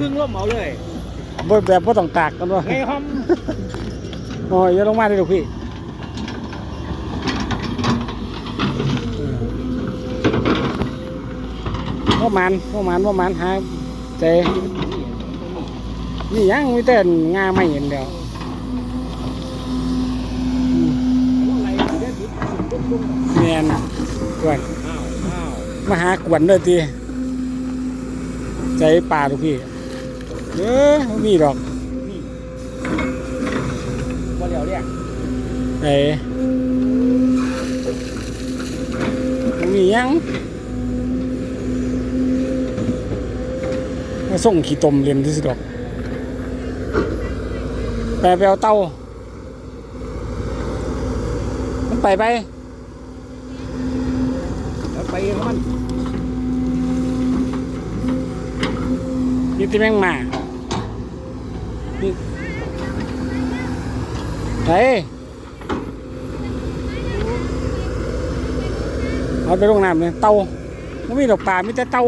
พึ่งร่มเอาเลยบ่แบบบ่ต้องตากกันว่าไงหอมโอ้ยอย่าลงมาเลยลูกพี่พ่อมันพ่อมันพ่อมันหาใจนี่ยังมีแต่งาไม่เห็นแล้วอืมอะไรเด็ดดิบตุ้มตุ้มแมนกวนอ้าวอ้าวมาหากวนเลยทีใจป่าลูกพี่ เออบ่มีดอกนี่ว่าเดี๋ยวเนี่ยไอ้บ่มีหยังมาส่งขี้ตมเรียนที่สุดดอกไปไปเอาเต้ามันไปไปแล้วไปของมันนี่ที่แม่งมา นี่ไปเอาไปลงน้ำเลยเต้าไม่มีดอกป่ามีแต่เต้า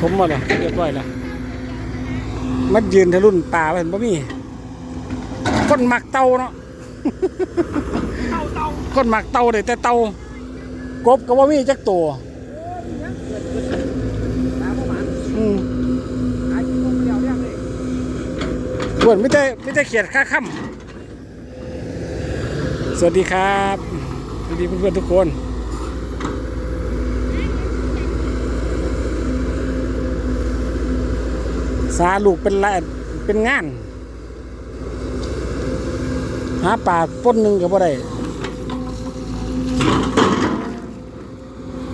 ทมมาเลยเรียบร้อยแล้วมันยืนทะลุนป่าไปเห็นบ่มีคนหมักเต้าเนาะคนหมักเต้าเลยแต่เต้ากบก็ว่ามีจักตัวอืม หากินพวกเดียวเนี่ยเลย ส่ วนไม่ได้ไม่ได้เขียนค่าค่ำสวัสดีครับสวัสดีเพื่อนๆทุกคนสาลูกเป็นละเป็นงาน หาป่าป้นหนึ่งกับอะไร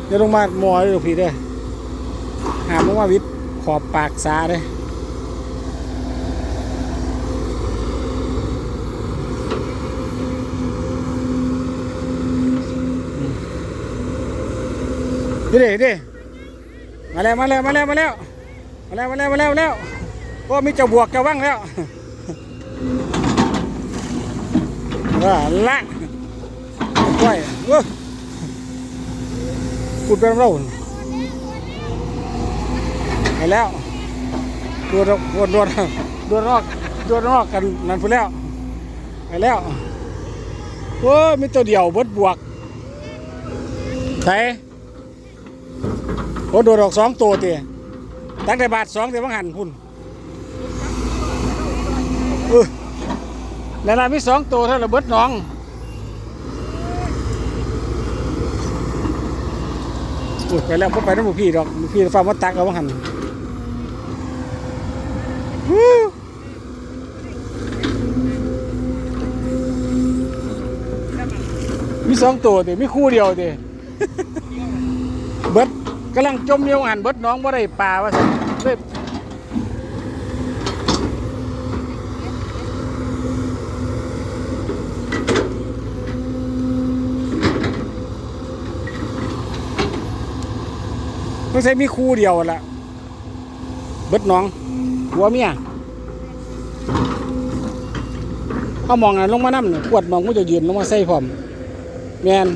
เดี๋ยวลงมาหมอเลยลูกพี่เด้อหามลงมาวิทย์ขอบปากสาเด้อ ดิดิดิมาแล้วมาแล้วมาแล้วมาแล้วมาแล้วมาแล้วมาแล้วมาแล้วโอ้มีเจ้าบวกเจ้าว่างแล้วว่าละก้อยเว้ยพูดไปแล้วไปแล้วดวดดวดดวดดวดรอกดวดรอกกันนั่นพูดแล้วไปแล้วโอ้มีตัวเดียวเบิดบวกใช่ โอ้โดดออกสองตัวเตีตั้งแต่บาทสองเตียบังหันคุณเออแล้วนะมีสองตัวเท่าระเบิดน้องอุดไปแล้วพไปน้ำหมูพี่ดอกพี่ฟ้ามาตักเอาบังหันมีสองตัวเตียมีคู่เดียวเตีย กำลังจมเยียวหันเบิดน้องบ่ได้ปลาว่าซั่นเลยต้องใช้มีคู่เดียวละเบิดน้องหัวเมียเขามองนะลงมาน้ำเนี่ยขวดมองก็จะยืนลงมาใส่พร้อมแมน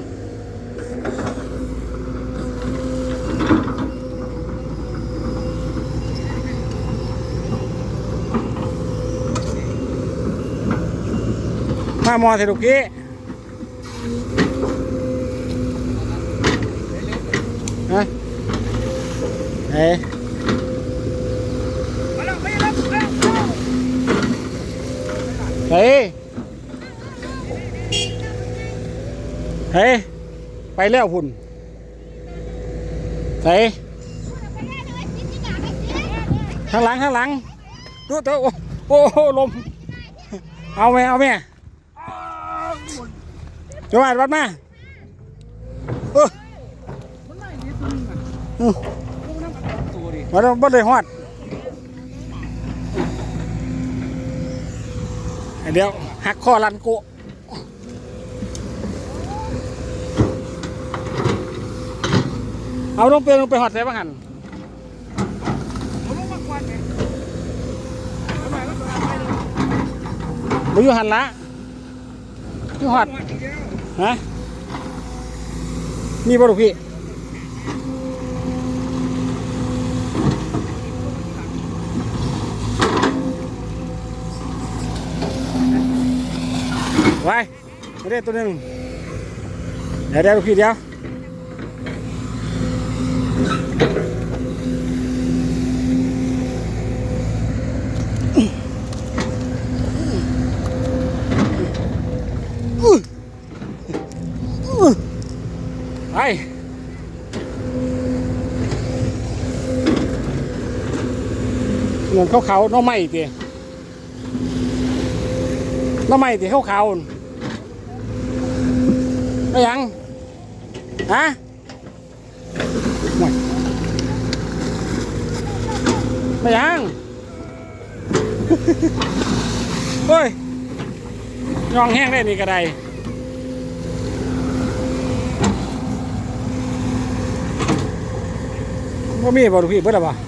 มามอเถอะลูกพี่ฮะเฮ้มาแล้วไม่รับแล้วเฮ้เฮ้ไปแล้วพุ่นเฮ้ยข้างหลังข้างหลังดูตัวโอ้โหลม เอาไหมเอาไหม จังหวัดวัดมาโอ้วัดบ่ได้ฮอดเดี๋ยวหักข้อรันโกเอาลงเปลงไปหอดใส่บ้างหันบุยหันละยุหัด ฮะมีบ่ลูกพี่ไว้ไม่ได้ตัวนึงเดี๋ยวเดี๋ยวลูกพี่เดี๋ยว ขาเขาๆหน้องไม้ตีน้องไม้ตีเขาเขาๆนั่นไม่ยังฮะไม่ยังเฮ้ยยองแห้งได้นี่ก็ได้ว่ามีบ่ลูกพี่เบิดหรอบ่เ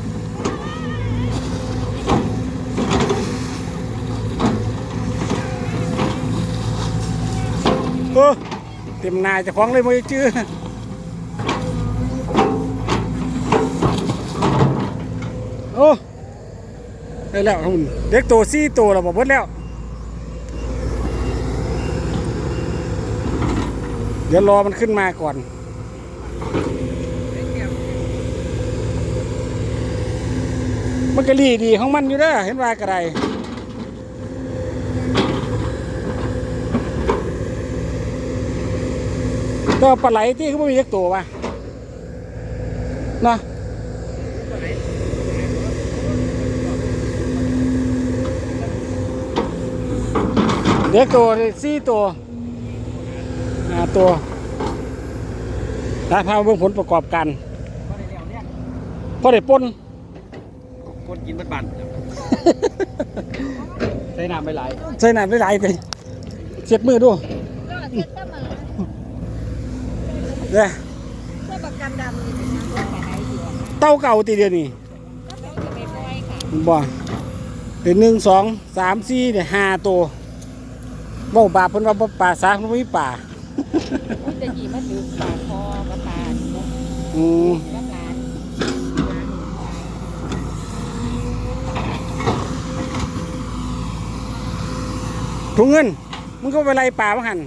ออเต็มนายจะคล้องเลยมือจื้อโอ้ได้แล้วหุ่นเด็กตัวซี่ตัวแล้วบ่เบิดแล้ว เดี๋ยวรอมันขึ้นมาก่อนมันก็รีดีของมันอยู่เด้อเห็นว่ากระไร ตัวปลาไหลที่เขาไม่มีเล็กตัววะนะเด็กตัวสี่ตัวห้าตัวนะพามาเบิ่งผลประกอบกันพอได้ปนคนกินบัดบันใช้น้ำไปหลายใส่น้ำได้หลายไปเสียบมือดูก็เซ็ตมา เด้อเพื่อประกันดำนี่เป็นน้ำรถไปไหนดีวะเต้าเก่าตีเดียวนี่ก็ต้องจะไปปล่อยค่ะบ่เป็นหนึ่งสองสามสี่เนี่ยห้าตัวบ่บาปเพิ่นว่าบ่ป่าสาเพิ่นบ่มีป่ามันจะหยีมาถือปากคอกับปากนกอืมกับหลานถุงเงินมึงก็ไปไล่ป่ามาหัน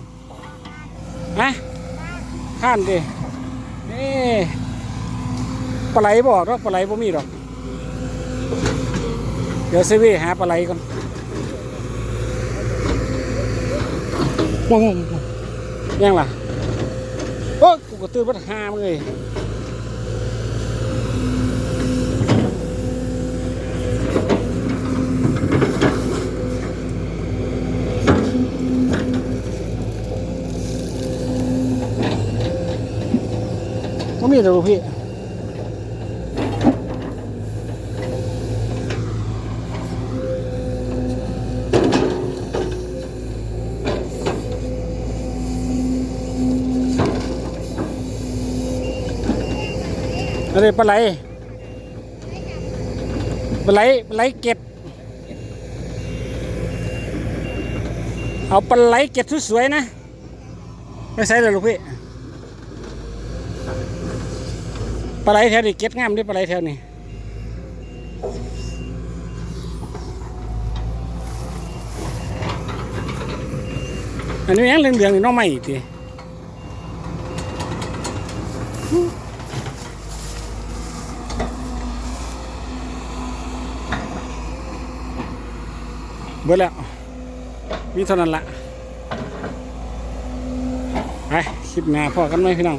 ฮะ ข้านดินี่ปลาไหลบ่ดอกปลาไหลบ่มีหรอก เดี๋ยวเซเว่หาปลาไหลก่อนว้าวๆยังล่ะ โอ้กูก็ตื่นวัดหามเลย บ่มีดอกลูกพี่อะไรปลาไหลปลาไหลปลาไหลเก็ด เอาปลาไหลเก็ดสวยๆนะ ไม่ใช่เลยลูกพี่ ปลาไหลแถวนี้เก็ดงามด้วยปลาไหลแถวนี้อันนี้ยังเหลืองๆนี่น้องใหม่อีกทีเบิดแล้วมีเท่านั้นละไปคลิปหน้าพ่อกันไหมพี่น้อง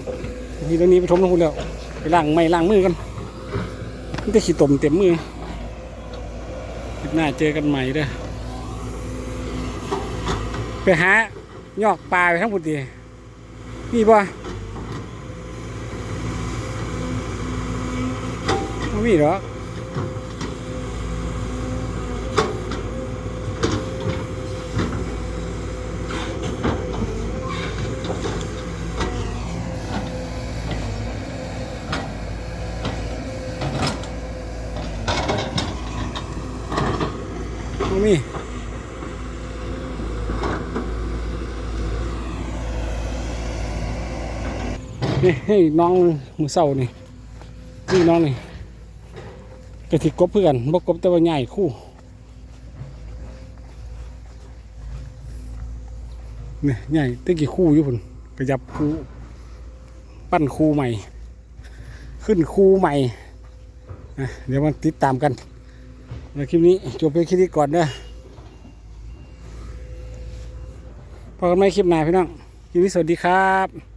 ทีตรงนี้ไปทมลงคุณแล้ว ไปล้างไม่ล้างมือกันมันจะขี้ตมเต็มมือคลิปหน้าเจอกันใหม่เด้อไปหายอกปลาไปทั้งหมดดีนี่ป่ะไม่มีหรอก มีนี่ให้น้องมือเศร้านี่นี่น้องนี่กระติกบเพื่อนบกกบแต่ว่าใหญ่คู่นี่ใหญ่ตะกี้คู่อยู่พุ่นกระยับคู่ปั้นคู่ใหม่ ขึ้นคู่ใหม่นะเดี๋ยวมาติดตามกัน ในคลิปนี้จบไปคลิปนี้ก่อนเด้อพบกันไหม่คลิปหน้าพี่น้องคลิปนี้สวัสดีครับ